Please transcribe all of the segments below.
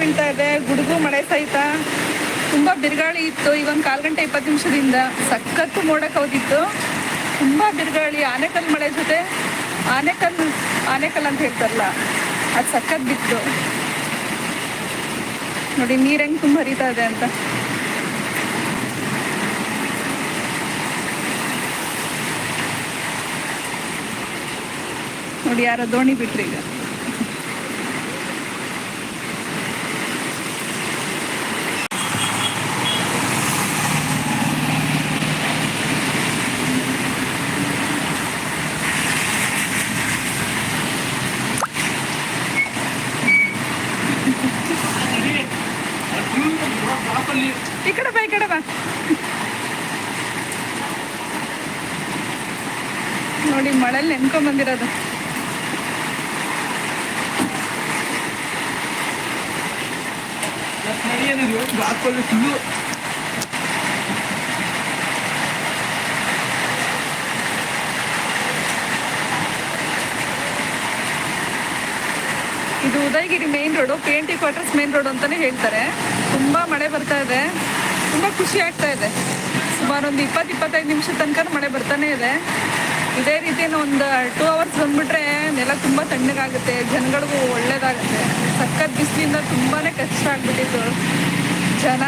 ಬೀಳ್ತಾ ಇದೆ, ಗುಡುಗು ಮಳೆ ಸಹಿತ. ತುಂಬಾ ಬಿರುಗಾಳಿ ಇತ್ತು ಈಗ ಒಂದು ಕಾಲು ಗಂಟೆ ಇಪ್ಪತ್ತು ನಿಮಿಷದಿಂದ. ಸಖತ್ತು ಮೋಡ ಕವಿದಿತ್ತು ತುಂಬಾ ಬಿರುಗಾಳಿ, ಆನೆಕಲ್ ಮಳೆ ಜೊತೆ. ಆನೆಕಲ್ ಆನೆಕಲ್ ಅಂತ ಹೇಳ್ತಾರಲ್ಲ, ಅದು ಸಖತ್ ಬಿತ್ತು. ನೋಡಿ, ನೀರ್ ಹೆಂಗ್ ತುಂಬ ಹರಿತಾ ಇದೆ ಅಂತ. ನೋಡಿ, ಯಾರೋ ದೋಣಿ ಬಿಟ್ರಿ ಈಗ. ಬಾ ಈ ಕಡೆ ಬಾ. ನೋಡಿ ಮಳೆಯಲ್ಲಿ ನೆನ್ಕೊಂಡ್ ಬಂದಿರೋದು. ಹಾಕೊಳ್ಳಿ ಇದು Udayagiri main road P N T quarters main road ಅಂತಾನೆ ಹೇಳ್ತಾರೆ. ತುಂಬಾ ಮಳೆ ಬರ್ತಾ ಇದೆ. ತುಂಬಾ ಖುಷಿ ಆಗ್ತಾ ಇದೆ. ಸುಮಾರು ಒಂದು ಇಪ್ಪತ್ತು ಇಪ್ಪತ್ತೈದು ನಿಮಿಷ ತನಕ ಮಳೆ ಬರ್ತಾನೆ ಇದೆ. ಇದೇ ರೀತಿ ಒಂದು ಟೂ ಅವರ್ಸ್ ಬಂದ್ಬಿಟ್ರೆ ನೆಲ ತುಂಬಾ ತಣ್ಣಗಾಗುತ್ತೆ. ಜನಗಳಿಗೂ ಒಳ್ಳೇದಾಗುತ್ತೆ. ಸಕ್ಕತ್ ಬಿಸಿಲಿಂದ ತುಂಬಾನೇ ಕಷ್ಟ ಆಗ್ಬಿಟ್ಟಿತ್ತು. ಜನ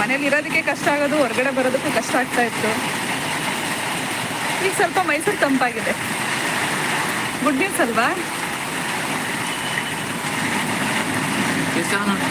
ಮನೇಲಿ ಇರೋದಕ್ಕೆ ಕಷ್ಟ ಆಗೋದು, ಹೊರಗಡೆ ಬರೋದಕ್ಕೂ ಕಷ್ಟ ಆಗ್ತಾ ಇತ್ತು. ಈಗ ಸ್ವಲ್ಪ ಮೈಸೂರು ತಂಪಾಗಿದೆ. ಗುಡ್ ನ್ಯೂಸ್ ಅಲ್ವಾ? Ricardo